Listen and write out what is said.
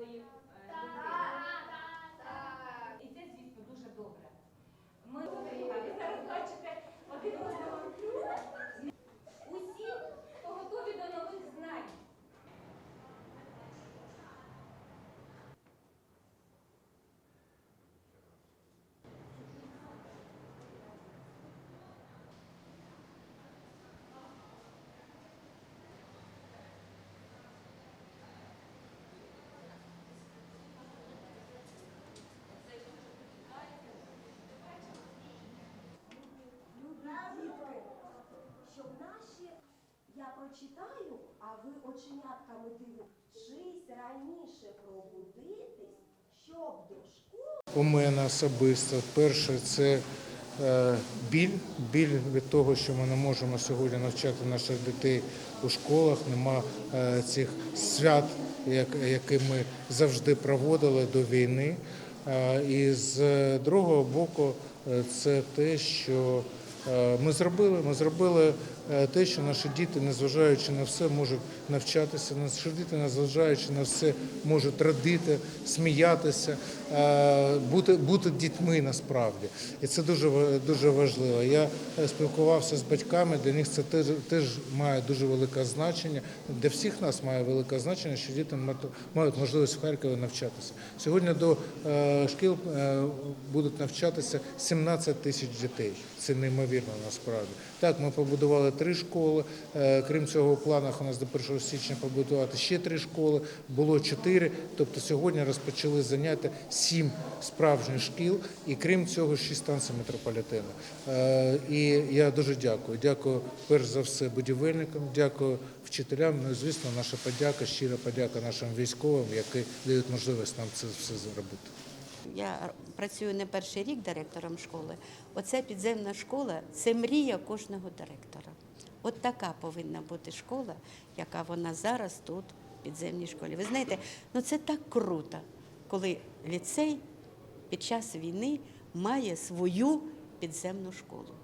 sleep. Прочитаю, а ви оченятками дивитесь раніше пробудитись, щоб до школи. У мене особисто перше це е, біль, біль від того, що ми не можемо сьогодні навчати наших дітей у школах. Нема е, цих свят, як, які ми завжди проводили до війни. Е, і з другого боку, це те, що ми зробили. Ми зробили е, те, що наші діти, незважаючи на все, можуть навчатися, наші діти, незважаючи на все, можуть радити, сміятися, е, бути, бути дітьми насправді. І це дуже, дуже важливо. Я е, спілкувався з батьками, для них це теж, теж має дуже велике значення. Для всіх нас має велике значення, що діти мають можливість в Харкові навчатися. Сьогодні до е, шкіл е, будуть навчатися 17 тисяч дітей. Це неймовірно насправді. Так, ми побудували три школи. Е, Крім цього, у планах у нас до 1 січня побудувати ще три школи. Було чотири. Тобто сьогодні розпочали заняття сім справжніх шкіл, і крім цього, шість станцій метрополітену. Е, І я дуже дякую. Дякую перш за все будівельникам, дякую вчителям. Ну і звісно, наша подяка, щира подяка нашим військовим, які дають можливість нам це все зробити. Я працюю не перший рік директором школи. Оця підземна школа це мрія кожного директора. От така повинна бути школа, яка вона зараз тут, в підземній школі. Ви знаєте, ну це так круто, коли ліцей під час війни має свою підземну школу.